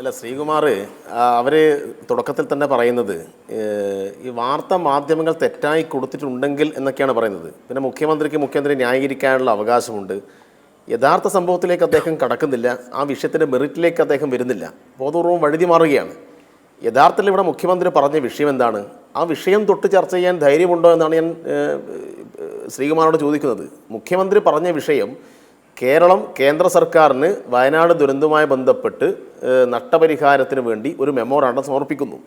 അല്ല ശ്രീകുമാർ അവർ തുടക്കത്തിൽ തന്നെ പറയുന്നത് ഈ വാർത്താ മാധ്യമങ്ങൾ തെറ്റായി കൊടുത്തിട്ടുണ്ടെങ്കിൽ എന്നൊക്കെയാണ് പറയുന്നത്. പിന്നെ മുഖ്യമന്ത്രിക്ക് മുഖ്യമന്ത്രി ന്യായീകരിക്കാനുള്ള അവകാശമുണ്ട്. യഥാർത്ഥ സംഭവത്തിലേക്ക് അദ്ദേഹം കടക്കുന്നില്ല. ആ വിഷയത്തിന്റെ മെറിറ്റിലേക്ക് അദ്ദേഹം വരുന്നില്ല. ബോധപൂർവം വഴുതി മാറുകയാണ്. യഥാർത്ഥത്തിൽ ഇവിടെ മുഖ്യമന്ത്രി പറഞ്ഞ വിഷയം എന്താണ്? ആ വിഷയം തൊട്ട് ചർച്ച ചെയ്യാൻ ധൈര്യമുണ്ടോ എന്നാണ് ഞാൻ ശ്രീകുമാറോട് ചോദിക്കുന്നത്. മുഖ്യമന്ത്രി പറഞ്ഞ വിഷയം കേരളം കേന്ദ്ര സർക്കാരിന് വയനാട് ദുരന്തവുമായി ബന്ധപ്പെട്ട് നഷ്ടപരിഹാരത്തിന് വേണ്ടി ഒരു മെമ്മോറാണ്ടം സമർപ്പിക്കുന്നു.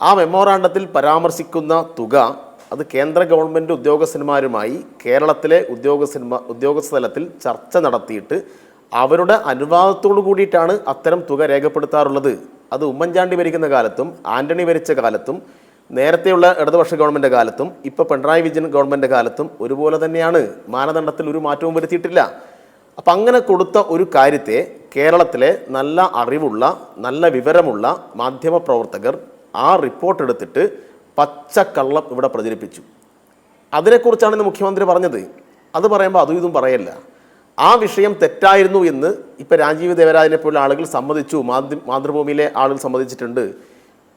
ആ മെമ്മോറാണ്ടത്തിൽ പരാമർശിക്കുന്ന തുക അത് കേന്ദ്ര ഗവൺമെന്റ് ഉദ്യോഗസ്ഥന്മാരുമായി കേരളത്തിലെ ഉദ്യോഗസ്ഥന്മാർ ഉദ്യോഗസ്ഥ തലത്തിൽ ചർച്ച നടത്തിയിട്ട് അവരുടെ അനുവാദത്തോടു കൂടിയിട്ടാണ് അത്തരം തുക രേഖപ്പെടുത്താറുള്ളത്. അത് ഉമ്മൻചാണ്ടി ഭരിക്കുന്ന കാലത്തും ആന്റണി ഭരിച്ച കാലത്തും നേരത്തെയുള്ള ഇടതുപക്ഷ ഗവൺമെന്റ് കാലത്തും ഇപ്പോൾ പിണറായി വിജയൻ ഗവൺമെന്റ് കാലത്തും ഒരുപോലെ തന്നെയാണ്. മാനദണ്ഡത്തിൽ ഒരു മാറ്റവും വരുത്തിയിട്ടില്ല. അപ്പം അങ്ങനെ കൊടുത്ത ഒരു കാര്യത്തെ കേരളത്തിലെ നല്ല അറിവുള്ള നല്ല വിവരമുള്ള മാധ്യമപ്രവർത്തകർ ആ റിപ്പോർട്ട് എടുത്തിട്ട് പച്ചക്കള്ളം ഇവിടെ പ്രചരിപ്പിച്ചു. അതിനെക്കുറിച്ചാണ് ഇന്ന് മുഖ്യമന്ത്രി പറഞ്ഞത്. അത് പറയുമ്പോൾ അതും ഇതും പറയല്ല. ആ വിഷയം തെറ്റായിരുന്നു എന്ന് ഇപ്പം രാജീവ് ദേവരാജിനെ പോലുള്ള ആളുകൾ സമ്മതിച്ചു. മാധ്യ മാതൃഭൂമിയിലെ ആളുകൾ സമ്മതിച്ചിട്ടുണ്ട്.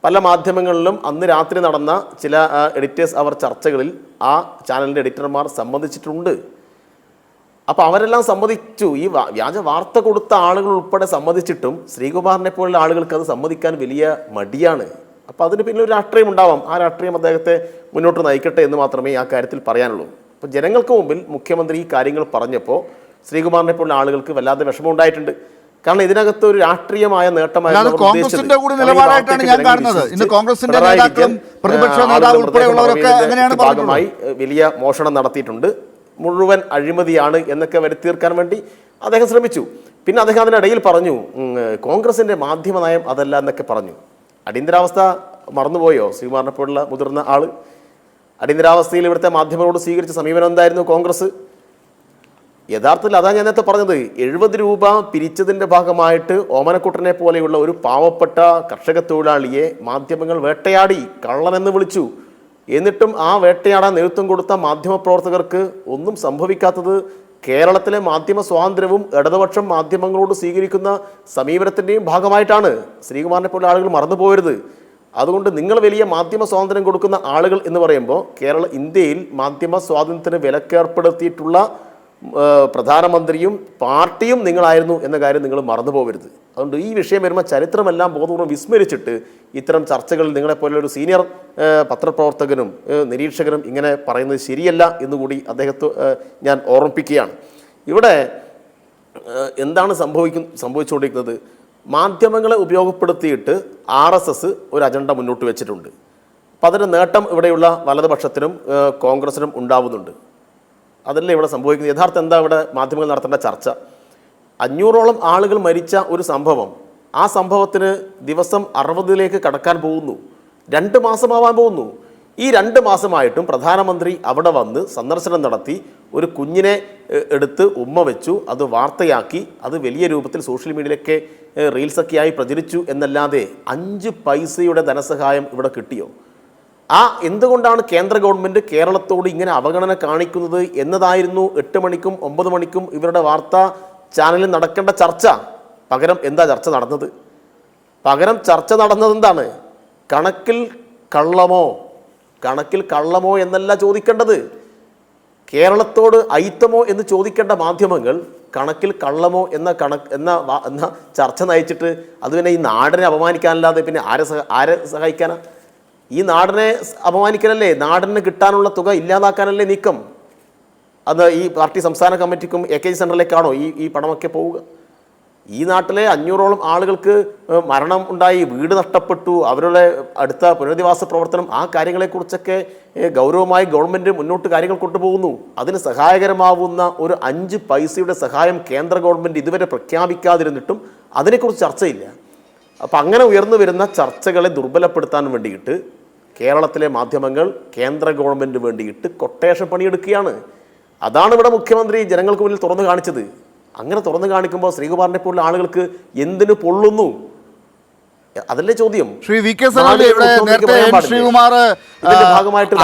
പല മാധ്യമങ്ങളിലും അന്ന് രാത്രി നടന്ന ചില എഡിറ്റേഴ്സ് അവർ ചർച്ചകളിൽ ആ ചാനലിന്റെ എഡിറ്റർമാർ സമ്മതിച്ചിട്ടുണ്ട്. അപ്പോൾ അവരെല്ലാം സമ്മതിച്ചു. ഈ വ്യാജ വാർത്ത കൊടുത്ത ആളുകൾ ഉൾപ്പെടെ സമ്മതിച്ചിട്ടും ശ്രീകുമാറിനെ പോലുള്ള ആളുകൾക്ക് അത് സമ്മതിക്കാൻ വലിയ മടിയാണ്. അപ്പോൾ അതിന് പിന്നെ ഒരു രാഷ്ട്രീയം ഉണ്ടാവാം. ആ രാഷ്ട്രീയം അദ്ദേഹത്തെ മുന്നോട്ട് നയിക്കട്ടെ എന്ന് മാത്രമേ ആ കാര്യത്തിൽ പറയാനുള്ളൂ. അപ്പോൾ ജനങ്ങൾക്ക് മുമ്പിൽ മുഖ്യമന്ത്രി ഈ കാര്യങ്ങൾ പറഞ്ഞപ്പോൾ ശ്രീകുമാറിനെ പോലുള്ള ആളുകൾക്ക് വല്ലാതെ വിഷമം ഉണ്ടായിട്ടുണ്ട്. കാരണം ഇതിനകത്ത് ഒരു രാഷ്ട്രീയമായ നേട്ടമായിരുന്നു കോൺഗ്രസിന്റെ. കൂടി നിലപാടായിട്ടാണ് ഞാൻ വാർത്തയ്ക്ക് കാണുന്നത്. വിശ്വസിച്ച് ഇന്ന് കോൺഗ്രസിന്റെ നേതാക്കളും പ്രതിപക്ഷ ആ, നേതാവ് ഉൾപ്പെടെയുള്ളവരൊക്കെ അങ്ങനെയാണ് ഭാഗമായി വലിയ മോഷണം നടത്തിയിട്ടുണ്ട്. മുഴുവൻ അഴിമതിയാണ് എന്നൊക്കെ വരുത്തീർക്കാൻ വേണ്ടി അദ്ദേഹം ശ്രമിച്ചു. പിന്നെ അദ്ദേഹം അതിനിടയിൽ പറഞ്ഞു കോൺഗ്രസിന്റെ മാധ്യമ നയം അതല്ല എന്നൊക്കെ പറഞ്ഞു. അടിയന്തരാവസ്ഥ മറന്നുപോയോ? ശ്രീകുമാറിനെപ്പോലുള്ള മുതിർന്ന ആൾ അടിയന്തരാവസ്ഥയിൽ ഇവിടുത്തെ മാധ്യമങ്ങളോട് സ്വീകരിച്ച സമീപനം എന്തായിരുന്നു കോൺഗ്രസ്? യഥാർത്ഥത്തിൽ അതാ ഞാൻ നേരത്തെ പറഞ്ഞത് എഴുപത് രൂപ പിരിച്ചതിന്റെ ഭാഗമായിട്ട് ഓമനക്കുട്ടനെ പോലെയുള്ള ഒരു പാവപ്പെട്ട കർഷക തൊഴിലാളിയെ മാധ്യമങ്ങൾ വേട്ടയാടി കള്ളനെന്ന് വിളിച്ചു. എന്നിട്ടും ആ വേട്ടയാടാൻ നേതൃത്വം കൊടുത്ത മാധ്യമപ്രവർത്തകർക്ക് ഒന്നും സംഭവിക്കാത്തത് കേരളത്തിലെ മാധ്യമ സ്വാതന്ത്ര്യവും ഇടതുപക്ഷം മാധ്യമങ്ങളോട് സ്വീകരിക്കുന്ന സമീപനത്തിന്റെയും ഭാഗമായിട്ടാണ് ശ്രീകുമാറിനെ പോലെ ആളുകൾ മറന്നു പോകരുത് അതുകൊണ്ട് നിങ്ങൾ വലിയ മാധ്യമ സ്വാതന്ത്ര്യം കൊടുക്കുന്ന ആളുകൾ എന്ന് പറയുമ്പോൾ കേരള ഇന്ത്യയിൽ മാധ്യമ സ്വാതന്ത്ര്യത്തിന് വിലക്കേർപ്പെടുത്തിയിട്ടുള്ള പ്രധാനമന്ത്രിയും പാർട്ടിയും നിങ്ങളായിരുന്നു എന്ന കാര്യം നിങ്ങൾ മറന്നു പോകരുത് അതുകൊണ്ട് ഈ വിഷയം വരുമ്പോൾ ചരിത്രമെല്ലാം ബോധപൂർവം വിസ്മരിച്ചിട്ട് ഇത്തരം ചർച്ചകളിൽ നിങ്ങളെപ്പോലെ ഒരു സീനിയർ പത്രപ്രവർത്തകനും നിരീക്ഷകനും ഇങ്ങനെ പറയുന്നത് ശരിയല്ല എന്നുകൂടി അദ്ദേഹത്തെ ഞാൻ ഓർമ്മിപ്പിക്കുകയാണ്. ഇവിടെ എന്താണ് സംഭവിക്കും സംഭവിച്ചുകൊണ്ടിരിക്കുന്നത്? മാധ്യമങ്ങളെ ഉപയോഗപ്പെടുത്തിയിട്ട് ആർ എസ് എസ് ഒരു അജണ്ട മുന്നോട്ട് വെച്ചിട്ടുണ്ട്. അപ്പം അതിന്റെ നേട്ടം ഇവിടെയുള്ള വലതുപക്ഷത്തിനും കോൺഗ്രസിനും ഉണ്ടാവുന്നുണ്ട്. അതല്ലേ ഇവിടെ സംഭവിക്കുന്നത്? യഥാർത്ഥം എന്താ ഇവിടെ മാധ്യമങ്ങൾ നടത്തേണ്ട ചർച്ച? അഞ്ഞൂറോളം ആളുകൾ മരിച്ച ഒരു സംഭവം. ആ സംഭവത്തിന് ദിവസം അറുപതിലേക്ക് കടക്കാൻ പോകുന്നു. രണ്ട് മാസമാവാൻ പോകുന്നു. ഈ രണ്ട് മാസമായിട്ടും പ്രധാനമന്ത്രി അവിടെ വന്ന് സന്ദർശനം നടത്തി ഒരു കുഞ്ഞിനെ എടുത്ത് ഉമ്മ വെച്ചു അത് വാർത്തയാക്കി അത് വലിയ രൂപത്തിൽ സോഷ്യൽ മീഡിയയിലൊക്കെ റീൽസൊക്കെയായി പ്രചരിച്ചു എന്നല്ലാതെ അഞ്ച് പൈസയുടെ ധനസഹായം ഇവിടെ കിട്ടിയോ? ആ എന്തുകൊണ്ടാണ് കേന്ദ്ര ഗവൺമെന്റ് കേരളത്തോട് ഇങ്ങനെ അവഗണന കാണിക്കുന്നത് എന്നതായിരുന്നു എട്ട് മണിക്കും ഒമ്പത് മണിക്കും ഇവരുടെ വാർത്താ ചാനലിൽ നടക്കേണ്ട ചർച്ച. പകരം എന്താ ചർച്ച നടന്നത്? പകരം ചർച്ച നടന്നത് എന്താണ്? കണക്കിൽ കള്ളമോ? കണക്കിൽ കള്ളമോ എന്നല്ല ചോദിക്കേണ്ടത്. കേരളത്തോട് അയിത്തമോ എന്ന് ചോദിക്കേണ്ട മാധ്യമങ്ങൾ കണക്കിൽ കള്ളമോ എന്ന കണക്ക് എന്ന എന്ന ചർച്ച നയിച്ചിട്ട് അത് പിന്നെ ഈ നാടിനെ അപമാനിക്കാനല്ലാതെ പിന്നെ ആരെ സഹ ആരെ സഹായിക്കാനാ? ഈ നാടിനെ അപമാനിക്കാനല്ലേ നാടിന് കിട്ടാനുള്ള തുക ഇല്ലാതാക്കാനല്ലേ നീക്കം? അത് ഈ പാർട്ടി സംസ്ഥാന കമ്മിറ്റിക്കും എ കെ ജി സെന്ററിലേക്കാണോ ഈ ഈ പണമൊക്കെ പോവുക? ഈ നാട്ടിലെ അഞ്ഞൂറോളം ആളുകൾക്ക് മരണം ഉണ്ടായി വീട് നഷ്ടപ്പെട്ടു അവരുടെ അടുത്ത പുനരധിവാസ പ്രവർത്തനം ആ കാര്യങ്ങളെക്കുറിച്ചൊക്കെ ഗൗരവമായി ഗവൺമെന്റ് മുന്നോട്ട് കാര്യങ്ങൾ കൊണ്ടുപോകുന്നു. അതിന് സഹായകരമാവുന്ന ഒരു അഞ്ച് പൈസയുടെ സഹായം കേന്ദ്ര ഗവൺമെന്റ് ഇതുവരെ പ്രഖ്യാപിക്കാതിരുന്നിട്ടും അതിനെക്കുറിച്ച് ചർച്ചയില്ല. അപ്പം അങ്ങനെ ഉയർന്നു വരുന്ന ചർച്ചകളെ ദുർബലപ്പെടുത്താൻ വേണ്ടിയിട്ട് കേരളത്തിലെ മാധ്യമങ്ങൾ കേന്ദ്ര ഗവൺമെന്റ് വേണ്ടിയിട്ട് കൊട്ടേഷൻ പണിയെടുക്കുകയാണ്. അതാണ് ഇവിടെ മുഖ്യമന്ത്രി ജനങ്ങൾക്ക് മുന്നിൽ തുറന്നു കാണിച്ചത്. അങ്ങനെ തുറന്നു കാണിക്കുമ്പോൾ ശ്രീകുമാറിനെ പോലുള്ള ആളുകൾക്ക് എന്തിനു പൊള്ളുന്നു? അതല്ലേ ചോദ്യം. ശ്രീ വി കെ? ശ്രീകുമാർ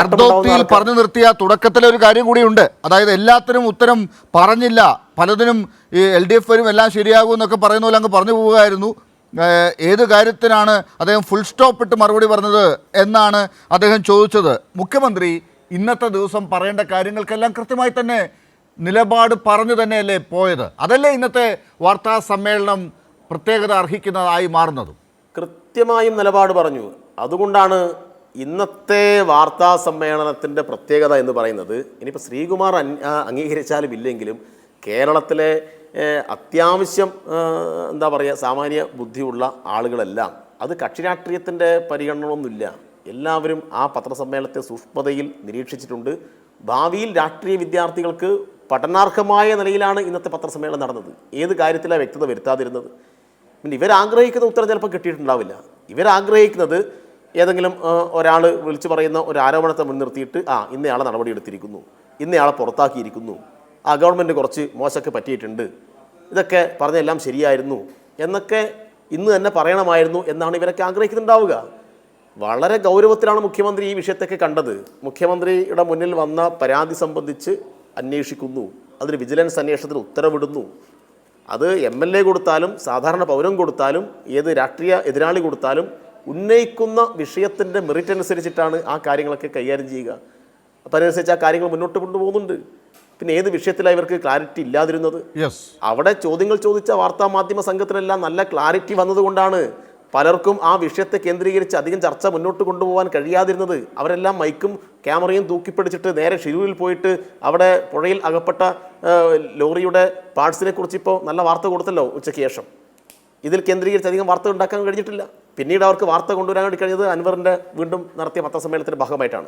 അർദ്ധോക്തിയിൽ പറഞ്ഞു നിർത്തിയ തുടക്കത്തിലെ ഒരു കാര്യം കൂടിയുണ്ട്. അതായത് എല്ലാത്തിനും ഉത്തരം പറഞ്ഞില്ല. പലതിനും ഈ എൽ ഡി എഫ് വരും എല്ലാം ശരിയാകും എന്നൊക്കെ പറയുന്ന പോലെ അങ്ങ് പറഞ്ഞു പോവുകയായിരുന്നു. ഏത് കാര്യത്തിനാണ് അദ്ദേഹം ഫുൾ സ്റ്റോപ്പ് ഇട്ട് മറുപടി പറഞ്ഞത് എന്നാണ് അദ്ദേഹം ചോദിച്ചത്. മുഖ്യമന്ത്രി ഇന്നത്തെ ദിവസം പറയേണ്ട കാര്യങ്ങൾക്കെല്ലാം കൃത്യമായി തന്നെ നിലപാട് പറഞ്ഞു തന്നെയല്ലേ പോയത്? അതല്ലേ ഇന്നത്തെ വാർത്താ സമ്മേളനം പ്രത്യേകത അർഹിക്കുന്നതായി മാറുന്നത്? കൃത്യമായും നിലപാട് പറഞ്ഞു. അതുകൊണ്ടാണ് ഇന്നത്തെ വാർത്താ സമ്മേളനത്തിന്റെ പ്രത്യേകത എന്ന് പറയുന്നത്. ഇനിയിപ്പോൾ ശ്രീകുമാർ അംഗീകരിച്ചാലും ഇല്ലെങ്കിലും കേരളത്തിലെ അത്യാവശ്യം എന്താ പറയുക സാമാന്യ ബുദ്ധിയുള്ള ആളുകളെല്ലാം. അത് കക്ഷി രാഷ്ട്രീയത്തിന്റെ പരിഗണനയൊന്നുമില്ല എല്ലാവരും ആ പത്രസമ്മേളനത്തെ സൂക്ഷ്മതയിൽ നിരീക്ഷിച്ചിട്ടുണ്ട്. ഭാവിയിൽ രാഷ്ട്രീയ വിദ്യാർത്ഥികൾക്ക് പഠനാർഹമായ നിലയിലാണ് ഇന്നത്തെ പത്രസമ്മേളനം നടന്നത്. ഏത് കാര്യത്തിലാണ് വ്യക്തത വരുത്താതിരുന്നത്? പിന്നെ ഇവരാഗ്രഹിക്കുന്ന ഉത്തരം ചിലപ്പോൾ കിട്ടിയിട്ടുണ്ടാവില്ല. ഇവരാഗ്രഹിക്കുന്നത് ഏതെങ്കിലും ഒരാൾ വിളിച്ചു പറയുന്ന ഒരു ആരോപണത്തെ മുൻനിർത്തിയിട്ട് ആ ഇന്നയാളെ നടപടിയെടുത്തിരിക്കുന്നു. ഇന്നയാളെ പുറത്താക്കിയിരിക്കുന്നു. ആ ഗവൺമെന്റ് കുറച്ച് മോശമൊക്കെ പറ്റിയിട്ടുണ്ട്. ഇതൊക്കെ പറഞ്ഞെല്ലാം ശരിയായിരുന്നു. എന്നൊക്കെ ഇന്ന് തന്നെ പറയണമായിരുന്നു എന്നാണ് ഇവരൊക്കെ ആഗ്രഹിക്കുന്നുണ്ടാവുക. വളരെ ഗൗരവത്തിലാണ് മുഖ്യമന്ത്രി ഈ വിഷയത്തൊക്കെ കണ്ടത്. മുഖ്യമന്ത്രിയുടെ മുന്നിൽ വന്ന പരാതി സംബന്ധിച്ച് അന്വേഷിക്കുന്നു. അതിന് വിജിലൻസ് അന്വേഷണത്തിന് ഉത്തരവിടുന്നു. അത് എം എൽ എ കൊടുത്താലും സാധാരണ പൗരം കൊടുത്താലും ഏത് രാഷ്ട്രീയ എതിരാളി കൊടുത്താലും ഉന്നയിക്കുന്ന വിഷയത്തിന്റെ മെറിറ്റ് അനുസരിച്ചിട്ടാണ് ആ കാര്യങ്ങളൊക്കെ കൈകാര്യം ചെയ്യുക. അപ്പം അതനുസരിച്ച് ആ കാര്യങ്ങൾ മുന്നോട്ട് കൊണ്ടുപോകുന്നുണ്ട്. പിന്നെ ഏത് വിഷയത്തിലാണ് ഇവർക്ക് ക്ലാരിറ്റി ഇല്ലാതിരുന്നത്? അവിടെ ചോദ്യങ്ങൾ ചോദിച്ച വാർത്താ മാധ്യമ സംഘത്തിനെല്ലാം നല്ല ക്ലാരിറ്റി വന്നതുകൊണ്ടാണ് പലർക്കും ആ വിഷയത്തെ കേന്ദ്രീകരിച്ച് അധികം ചർച്ച മുന്നോട്ട് കൊണ്ടുപോകാൻ കഴിയാതിരുന്നത്. അവരെല്ലാം മൈക്കും ക്യാമറയും തൂക്കിപ്പിടിച്ചിട്ട് നേരെ ഷിരൂരിൽ പോയിട്ട് അവിടെ പുഴയിൽ അകപ്പെട്ട ലോറിയുടെ പാർട്സിനെ കുറിച്ച് ഇപ്പോൾ നല്ല വാർത്ത കൊടുത്തല്ലോ ഉച്ചയ്ക്ക് ശേഷം. ഇതിൽ കേന്ദ്രീകരിച്ച് അധികം വാർത്ത ഉണ്ടാക്കാൻ കഴിഞ്ഞിട്ടില്ല. പിന്നീട് അവർക്ക് വാർത്ത കൊണ്ടുവരാൻ വേണ്ടി കഴിഞ്ഞത് അൻവറിന്റെ വീണ്ടും നടത്തിയ പത്രസമ്മേളനത്തിന്റെ ഭാഗമായിട്ടാണ്.